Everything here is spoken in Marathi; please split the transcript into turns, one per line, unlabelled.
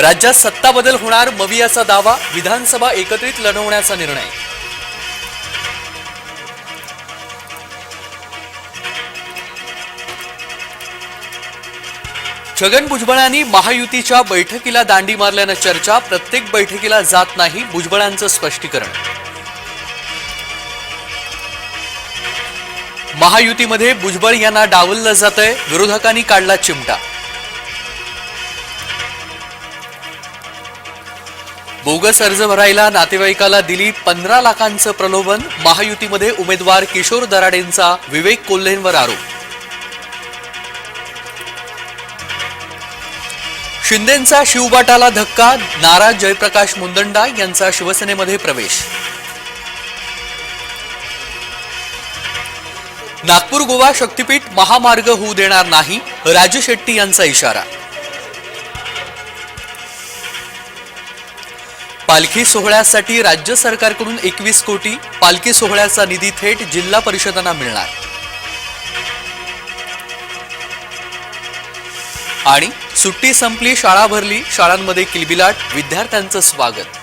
राज्यात सत्ता बदल होणार मवियाचा दावा विधानसभा एकत्रित लढवण्याचा निर्णय. छगन भुजबळांनी महायुतीच्या बैठकीला दांडी मारल्यानं चर्चा प्रत्येक बैठकीला जात नाही भुजबळांचं स्पष्टीकरण. महायुतीमध्ये भुजबळ यांना डावललं जातंय विरोधकांनी काढला चिमटा. बोगस अर्ज भरायला नातेवाईकाला दिली पंधरा लाखांचं प्रलोभन महायुतीमध्ये उमेदवार किशोर दराडेंचा विवेक कोल्हेंवर आरोप. शिंदेंचा शिवबाटाला धक्का नाराज जयप्रकाश मुंदंडा यांचा शिवसेनेमध्ये प्रवेश. नागपूर गोवा शक्तीपीठ महामार्ग होऊ देणार नाही राजू शेट्टी यांचा इशारा. पालखी सोहळ्यासाठी राज्य सरकारकडून एकवीस कोटी पालखी सोहळ्याचा निधी थेट जिल्हा परिषदांना मिळणार. आणि सुट्टी संपली शाळा भरली शाळांमध्ये किलबिलाट विद्यार्थ्यांचं स्वागत.